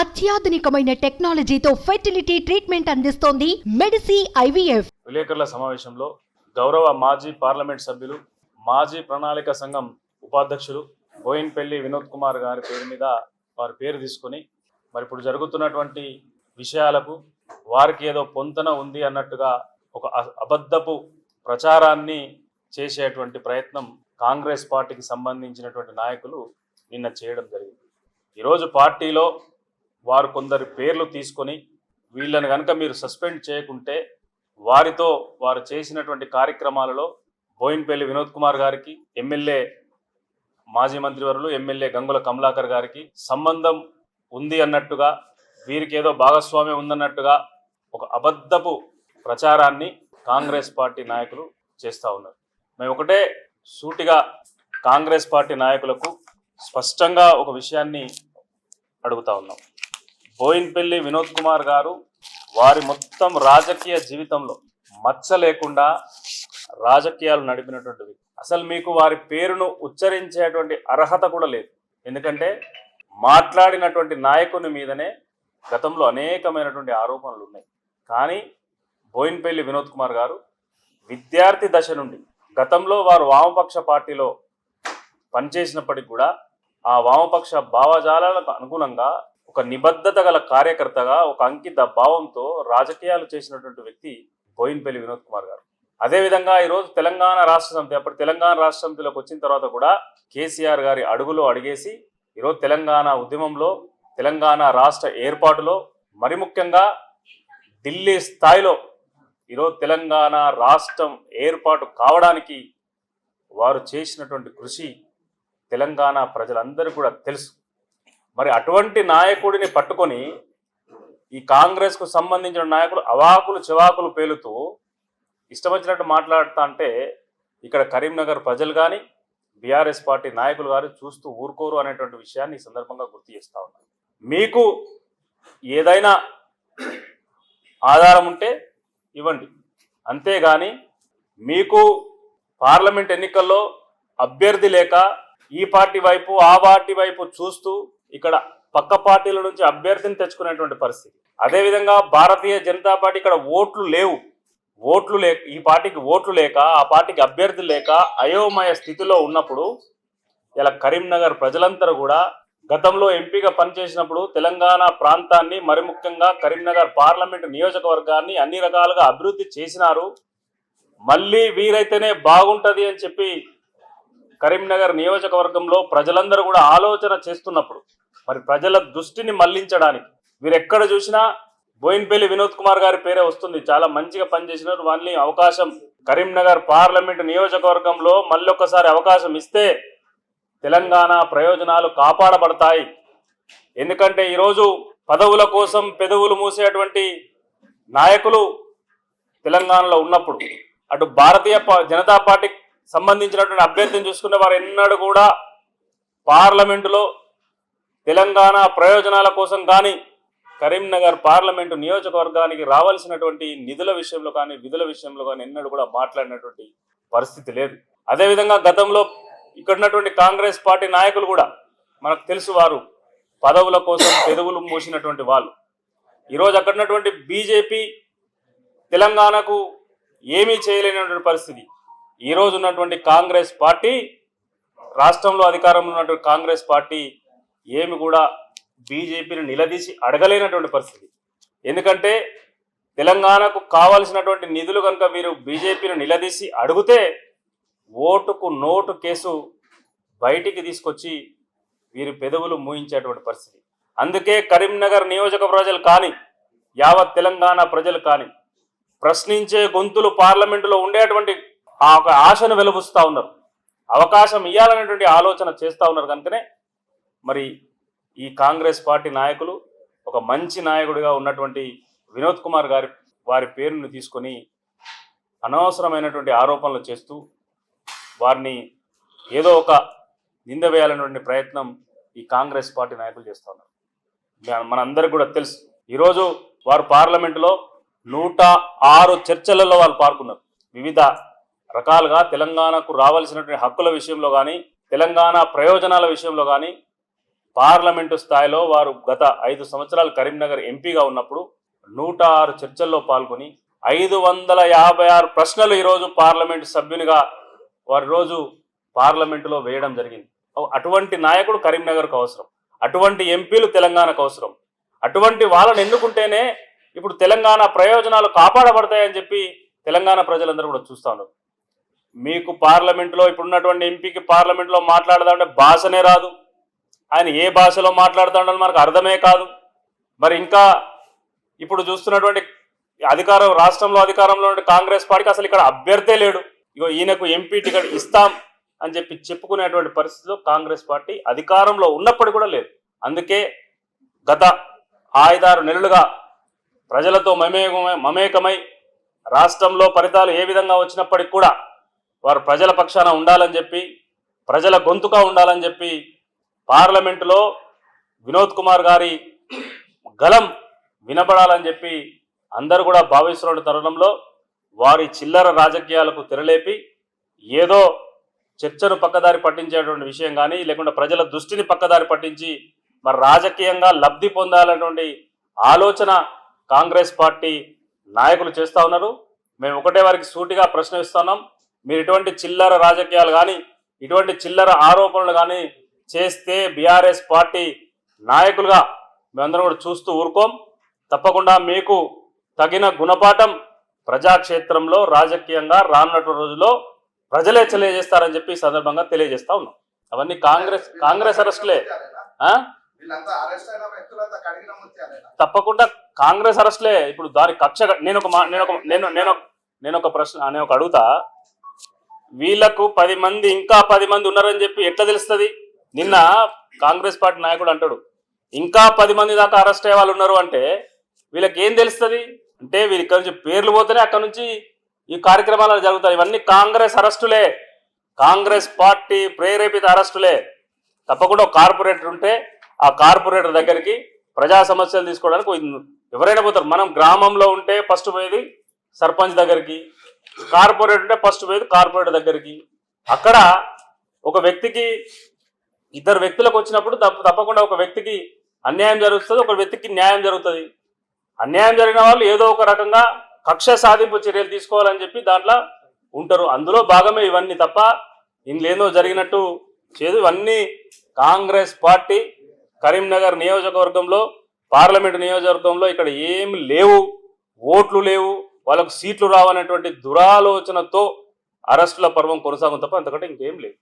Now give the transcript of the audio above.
అత్యాధునికమైన టెక్నాలజీతో fertility treatment అందిస్తోంది Medici IVF. విలేకరుల సమావేశంలో గౌరవ మాజీ పార్లమెంట్ సభ్యులు మాజీ ప్రణాళిక సంఘం ఉపాధ్యక్షులు బోయిన్పల్లి వినోద్ కుమార్ గారి పేరు మీద వారి పేరు తీసుకొని మరి ఇప్పుడు జరుగుతున్నటువంటి విషయాలకు వారికి ఏదో పొంతన ఉంది అన్నట్టుగా ఒక అ- అబద్ధపు ప్రచారాన్ని చేసేటువంటి ప్రయత్నం కాంగ్రెస్ పార్టీకి సంబంధించినటువంటి నాయకులు నిన్న చేయడం జరిగింది. ఈరోజు పార్టీలో వారు కొందరి పేర్లు తీసుకొని వీళ్ళని కనుక మీరు సస్పెండ్ చేయకుంటే వారితో వారు చేసినటువంటి కార్యక్రమాలలో బోయిన్పల్లి వినోద్ కుమార్ గారికి ఎమ్మెల్యే మాజీ మంత్రివర్యులు ఎమ్మెల్యే గంగుల కమలాకర్ గారికి సంబంధం ఉంది అన్నట్టుగా వీరికి ఏదో భాగస్వామ్యం ఉందన్నట్టుగా ఒక అబద్ధపు ప్రచారాన్ని కాంగ్రెస్ పార్టీ నాయకులు చేస్తూ ఉన్నారు. మేము ఒకటే సూటిగా కాంగ్రెస్ పార్టీ నాయకులకు స్పష్టంగా ఒక విషయాన్ని అడుగుతా ఉన్నాం. బోయిన్పల్లి వినోద్ కుమార్ గారు వారి మొత్తం రాజకీయ జీవితంలో మచ్చ లేకుండా రాజకీయాలు నడిపినటువంటి వ్యక్తి. అసలు మీకు వారి పేరును ఉచ్చరించేటువంటి అర్హత కూడా లేదు. ఎందుకంటే మాట్లాడినటువంటి నాయకుని మీదనే గతంలో అనేకమైనటువంటి ఆరోపణలు ఉన్నాయి. కానీ బోయిన్పల్లి వినోద్ కుమార్ గారు విద్యార్థి దశ నుండి గతంలో వారు వామపక్ష పార్టీలో పనిచేసినప్పటికి కూడా ఆ వామపక్ష భావజాలాలకు అనుగుణంగా ఒక నిబద్ధత గల కార్యకర్తగా ఒక అంకిత భావంతో రాజకీయాలు చేసినటువంటి వ్యక్తి బోయిన్పల్లి వినోద్ కుమార్ గారు. అదేవిధంగా ఈరోజు తెలంగాణ రాష్ట్ర సమితి అప్పుడు తెలంగాణ రాష్ట్ర సమితిలోకి వచ్చిన తర్వాత కూడా కేసీఆర్ గారి అడుగులో అడిగేసి ఈరోజు తెలంగాణ ఉద్యమంలో తెలంగాణ రాష్ట్ర ఏర్పాటులో మరి ముఖ్యంగా ఢిల్లీ స్థాయిలో ఈరోజు తెలంగాణ రాష్ట్రం ఏర్పాటు కావడానికి వారు చేసినటువంటి కృషి తెలంగాణ ప్రజలందరూ కూడా తెలుసు. మరి అటువంటి నాయకుడిని పట్టుకొని ఈ కాంగ్రెస్కు సంబంధించిన నాయకులు అవాకులు చివాకులు పేలుతూ ఇష్టం వచ్చినట్టు మాట్లాడుతా అంటే ఇక్కడ కరీంనగర్ ప్రజలు కానీ బీఆర్ఎస్ పార్టీ నాయకులు కానీ చూస్తూ ఊరుకోరు అనేటువంటి విషయాన్ని ఈ సందర్భంగా గుర్తు చేస్తా ఉన్నాను మీకు ఏదైనా ఆధారం ఉంటే ఇవ్వండి. అంతేగాని మీకు పార్లమెంట్ ఎన్నికల్లో అభ్యర్థి లేక ఈ పార్టీ వైపు ఆ పార్టీ వైపు చూస్తూ ఇక్కడ పక్క పార్టీల నుంచి అభ్యర్థిని తెచ్చుకునేటువంటి పరిస్థితి. అదేవిధంగా భారతీయ జనతా పార్టీ ఇక్కడ ఓట్లు లేవు. ఓట్లు లేక ఈ పార్టీకి ఓట్లు లేక ఆ పార్టీకి అభ్యర్థి లేక అయోమయ స్థితిలో ఉన్నప్పుడు ఇలా కరీంనగర్ ప్రజలందరూ కూడా గతంలో ఎంపీగా పనిచేసినప్పుడు తెలంగాణ ప్రాంతాన్ని మరి ముఖ్యంగా కరీంనగర్ పార్లమెంట్ నియోజకవర్గాన్ని అన్ని రకాలుగా అభివృద్ధి చేసినారు. మళ్ళీ వీరైతేనే బాగుంటుంది అని చెప్పి కరీంనగర్ నియోజకవర్గంలో ప్రజలందరూ కూడా ఆలోచన చేస్తున్నప్పుడు మరి ప్రజల దృష్టిని మళ్ళించడానికి. వీరు ఎక్కడ చూసినా బోయిన్పల్లి వినోద్ కుమార్ గారి పేరే వస్తుంది. చాలా మంచిగా పనిచేసినారు. వాళ్ళని అవకాశం కరీంనగర్ పార్లమెంటు నియోజకవర్గంలో మళ్ళొక్కసారి అవకాశం ఇస్తే తెలంగాణ ప్రయోజనాలు కాపాడబడతాయి. ఎందుకంటే ఈరోజు పదవుల కోసం పెదవులు మూసేటువంటి నాయకులు తెలంగాణలో ఉన్నప్పుడు అటు భారతీయ జనతా పార్టీకి సంబంధించినటువంటి అభ్యర్థిని చూసుకునే వారు ఎన్నడూ కూడా పార్లమెంటులో తెలంగాణ ప్రయోజనాల కోసం కానీ కరీంనగర్ పార్లమెంటు నియోజకవర్గానికి రావాల్సినటువంటి నిధుల విషయంలో కానీ విధుల విషయంలో కానీ ఎన్నడూ కూడా మాట్లాడినటువంటి పరిస్థితి లేదు. అదేవిధంగా గతంలో ఇక్కడ ఉన్నటువంటి కాంగ్రెస్ పార్టీ నాయకులు కూడా మనకు తెలుసు వారు పదవుల కోసం పెదవులు మూసినటువంటి వాళ్ళు. ఈరోజు అక్కడ ఉన్నటువంటి బీజేపీ తెలంగాణకు ఏమీ చేయలేనటువంటి పరిస్థితి. ఈ రోజు ఉన్నటువంటి కాంగ్రెస్ పార్టీ రాష్ట్రంలో అధికారంలో ఉన్నటువంటి కాంగ్రెస్ పార్టీ ఏమి కూడా బీజేపీని నిలదీసి అడగలేనటువంటి పరిస్థితి. ఎందుకంటే తెలంగాణకు కావాల్సినటువంటి నిధులు కనుక మీరు బీజేపీని నిలదీసి అడిగితే ఓటుకు నోటు కేసు బయటికి తీసుకొచ్చి వీరి పెదవులు మూయించేటువంటి పరిస్థితి. అందుకే కరీంనగర్ నియోజక ప్రజలు కానీ యావత్ తెలంగాణ ప్రజలు కానీ ప్రశ్నించే గొంతులు పార్లమెంటులో ఉండేటువంటి ఆ ఒక ఆశను వెలుపుస్తూ ఉన్నారు. అవకాశం ఇవ్వాలనేటువంటి ఆలోచన చేస్తూ ఉన్నారు కనుకనే మరి ఈ కాంగ్రెస్ పార్టీ నాయకులు ఒక మంచి నాయకుడిగా ఉన్నటువంటి వినోద్ కుమార్ గారి వారి పేరును తీసుకొని అనవసరమైనటువంటి ఆరోపణలు చేస్తూ వారిని ఏదో ఒక నింద వేయాలనేటువంటి ప్రయత్నం ఈ కాంగ్రెస్ పార్టీ నాయకులు చేస్తూ ఉన్నారు. మన- కూడా తెలుసు. ఈరోజు వారు పార్లమెంటులో నూట ఆరు చర్చలలో వాళ్ళు పాల్గొన్నారు. వివిధ రకాలుగా తెలంగాణకు రావాల్సినటువంటి హక్కుల విషయంలో కానీ తెలంగాణ ప్రయోజనాల విషయంలో కానీ పార్లమెంటు స్థాయిలో వారు గత ఐదు సంవత్సరాలు కరీంనగర్ ఎంపీగా ఉన్నప్పుడు నూట ఆరు చర్చల్లో పాల్గొని ఐదు వందల యాభై ఆరు ప్రశ్నలు ఈరోజు పార్లమెంటు సభ్యునిగా వారి రోజు పార్లమెంటులో వేయడం జరిగింది. అటువంటి నాయకుడు కరీంనగర్కు అవసరం. అటువంటి ఎంపీలు తెలంగాణకు అవసరం. అటువంటి వాళ్ళని ఎన్నుకుంటేనే ఇప్పుడు తెలంగాణ ప్రయోజనాలు కాపాడబడతాయని చెప్పి తెలంగాణ ప్రజలందరూ కూడా చూస్తాను మీకు పార్లమెంట్లో ఇప్పుడున్నటువంటి ఎంపీకి పార్లమెంట్లో మాట్లాడదామంటే భాషనే రాదు. ఆయన ఏ భాషలో మాట్లాడుతాడో మనకు అర్థమే కాదు. మరి ఇంకా ఇప్పుడు చూస్తున్నటువంటి అధికారం రాష్ట్రంలో అధికారంలో ఉన్న కాంగ్రెస్ పార్టీకి అసలు ఇక్కడ అభ్యర్థే లేడు. ఇగో ఈయనకు ఎంపీ టికెట్ ఇస్తాం అని చెప్పి చెప్పుకునేటువంటి పరిస్థితిలో కాంగ్రెస్ పార్టీ అధికారంలో ఉన్నప్పుడు కూడా లేదు. అందుకే గత ఐదారు నెలలుగా ప్రజలతో మమేకమై మమేకమై రాష్ట్రంలో ఫలితాలు ఏ విధంగా వచ్చినప్పటికి కూడా వారు ప్రజల పక్షాన ఉండాలని చెప్పి ప్రజల గొంతుగా ఉండాలని చెప్పి పార్లమెంటులో వినోద్ కుమార్ గారి గలం వినబడాలని చెప్పి అందరూ కూడా భావిస్తున్న తరుణంలో వారి చిల్లర రాజకీయాలకు తెరలేపి ఏదో చర్చను పక్కదారి పట్టించేటువంటి విషయం కానీ లేకుంటే ప్రజల దృష్టిని పక్కదారి పట్టించి మరి రాజకీయంగా లబ్ధి పొందాలనేటువంటి ఆలోచన కాంగ్రెస్ పార్టీ నాయకులు చేస్తూ ఉన్నారు. మేము ఒకటే వారికి సూటిగా ప్రశ్నిస్తున్నాం. మీరు ఇటువంటి చిల్లర రాజకీయాలు కానీ ఇటువంటి చిల్లర ఆరోపణలు కానీ చేస్తే బీఆర్ఎస్ పార్టీ నాయకులుగా మేమందరం కూడా చూస్తూ ఊరుకోం. తప్పకుండా మీకు తగిన గుణపాఠం ప్రజాక్షేత్రంలో రాజకీయంగా రానున్నటువంటి రోజుల్లో ప్రజలే తెలియజేస్తారని చెప్పి సందర్భంగా తెలియజేస్తా ఉన్నాం. అవన్నీ కాంగ్రెస్ కాంగ్రెస్ అరెస్టులే. తప్పకుండా కాంగ్రెస్ అరెస్ట్లే. ఇప్పుడు దాని కక్ష నేను ఒక మా- నేను ఒక నేను నేను నేను ఒక ప్రశ్న నేను ఒక అడుగుతా. వీళ్ళకు పది మంది ఇంకా పది మంది ఉన్నారని చెప్పి ఎట్లా తెలుస్తుంది? నిన్న కాంగ్రెస్ పార్టీ నాయకుడు అంటాడు ఇంకా పది మంది దాకా అరెస్ట్ అయ్యే వాళ్ళు ఉన్నారు అంటే వీళ్ళకి ఏం తెలుస్తుంది? అంటే వీళ్ళ ఇక్కడ నుంచి పేర్లు పోతేనే అక్కడ నుంచి ఈ కార్యక్రమాలు జరుగుతాయి. ఇవన్నీ కాంగ్రెస్ అరెస్టులే. కాంగ్రెస్ పార్టీ ప్రేరేపిత అరెస్టులే. తప్పకుండా కార్పొరేటర్ ఉంటే ఆ కార్పొరేటర్ దగ్గరికి ప్రజా సమస్యలు తీసుకోవడానికి ఎవరైనా పోతారు. మనం గ్రామంలో ఉంటే ఫస్ట్ పోయేది సర్పంచ్ దగ్గరికి కార్పొరేటర్ ఉంటే ఫస్ట్ పోయేది కార్పొరేటర్ దగ్గరికి. అక్కడ ఒక వ్యక్తికి ఇద్దరు వ్యక్తులకు వచ్చినప్పుడు తప్ప- తప్పకుండా ఒక వ్యక్తికి అన్యాయం జరుగుతుంది ఒక వ్యక్తికి న్యాయం జరుగుతుంది. అన్యాయం జరిగిన వాళ్ళు ఏదో ఒక రకంగా కక్ష సాధింపు చర్యలు తీసుకోవాలని చెప్పి దాంట్లో ఉంటారు. అందులో భాగమే ఇవన్నీ తప్ప ఇందులో జరిగినట్టు చేదు. ఇవన్నీ కాంగ్రెస్ పార్టీ కరీంనగర్ నియోజకవర్గంలో పార్లమెంట్ నియోజకవర్గంలో ఇక్కడ ఏం లేవు ఓట్లు లేవు వాళ్ళకు సీట్లు రావనేటువంటి దురాలోచనతో అరెస్టుల పర్వం కొనసాగుం తప్ప అంతకంటే ఇంకేం లేదు.